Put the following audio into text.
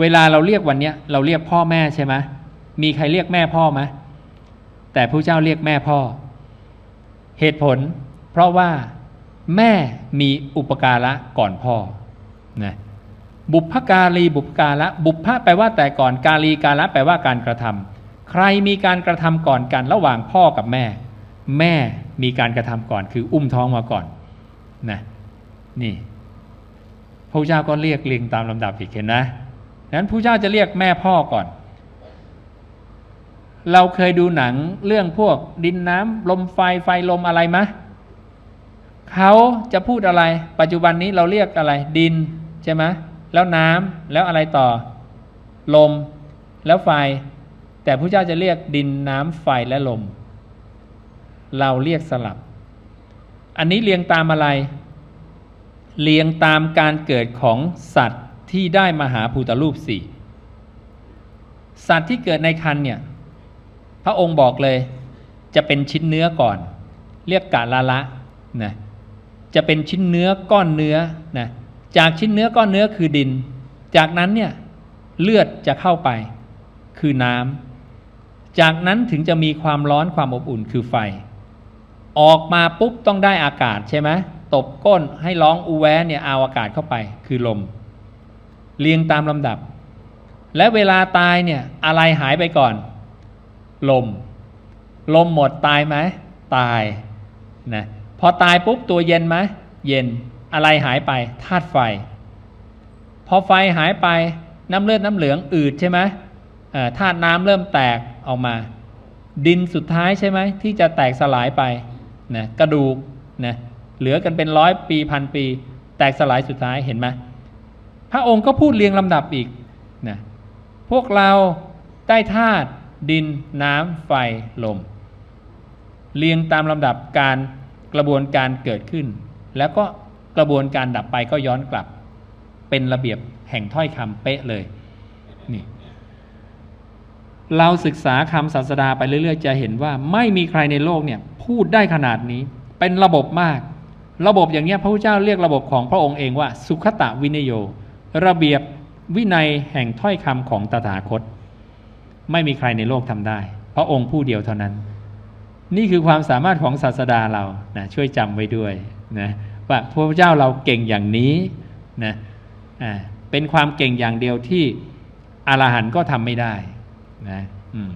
เวลาเราเรียกวันเนี้ยเราเรียกพ่อแม่ใช่ไหมมีใครเรียกแม่พ่อไหมแต่พระเจ้าเรียกแม่พ่อ เหตุผล เพราะว่าแม่มีอุปการะก่อนพ่อนะบุพการีบุพการะบุพพะแปลว่าแต่ก่อนกาลีการะแปลว่าการกระทำใครมีการกระทำก่อนกันระหว่างพ่อกับแม่ แม่มีการกระทำก่อน คืออุ้มท้องมาก่อนนะนี่พระเจ้าก็เรียกเรียงตามลำดับอีกเห็นนะ นั้นพระเจ้าจะเรียกแม่พ่อก่อน เราเคยดูหนังเรื่องพวกดินน้ำลมไฟไฟลมอะไรไหมเขาจะพูดอะไร ปัจจุบันนี้เราเรียกอะไร ดินใช่ไหมแล้วน้ำแล้วอะไรต่อ ลม แล้วไฟ แต่พระเจ้าจะเรียกดินน้ำไฟและลม เราเรียกสลับ อันนี้เรียงตามอะไร เรียงตามการเกิดของสัตว์ ที่ได้มาหาภูตรูปสี่สัตว์ที่เกิดในคันเนี่ยพระองค์บอกเลยจะเป็นชิ้นเนื้อก่อน เรียกกาละละนะจะเป็นชิ้นเนื้อก้อนเนื้อนะจากชิ้นเนื้อก้อนเนื้อคือดิน จากนั้นเนี่ยเลือดจะเข้าไปคือน้ำจากนั้นถึงจะมีความร้อนความอบอุ่นคือไฟ ออกมาปุ๊บต้องได้อากาศใช่ไหมตบก้นให้ร้องอูแวเนี่ยเอาอากาศเข้าไปคือลม เรียงตามลำดับ และเวลาตายเนี่ยอะไรหายไปก่อน ลม ลมหมดตายไหมตายนะพอตายปุ๊บตัวเย็นไหมเย็นอะไรหายไปธาตุไฟ พอไฟหายไปน้ำเลือดน้ำเหลืองอืดใช่ไหมธาตุน้ำเริ่มแตกออกมา ดินสุดท้ายใช่ไหมที่จะแตกสลายไปนะกระดูกนะเหลือกันเป็นร้อยปีพันปี แตกสลายสุดท้ายเห็นไหม พระองค์ก็พูดเรียงลำดับอีกนะพวกเราได้ธาตุดินน้ำไฟลม เรียงตามลำดับการกระบวนการเกิดขึ้น แล้วก็กระบวนการดับไปก็ย้อนกลับ เป็นระเบียบแห่งถ้อยคำเป๊ะเลยนี่เราศึกษาคำศาสดาไปเรื่อย ๆ จะเห็นว่าไม่มีใครในโลกเนี่ยพูดได้ขนาดนี้เป็นระบบมาก ระบบอย่างนี้พระพุทธเจ้าเรียกระบบของพระองค์เองว่า สุขตะวินโย ระเบียบวินัยแห่งถ้อยคำของตถาคต ไม่มีใครในโลกทำได้ เพราะองค์ผู้เดียวเท่านั้น นี่คือความสามารถของศาสดาเรานะช่วยจำไว้ด้วยนะว่าพระเจ้าเราเก่งอย่างนี้นะเป็นความเก่งอย่างเดียวที่อรหันต์ก็ทำไม่ได้นะอืม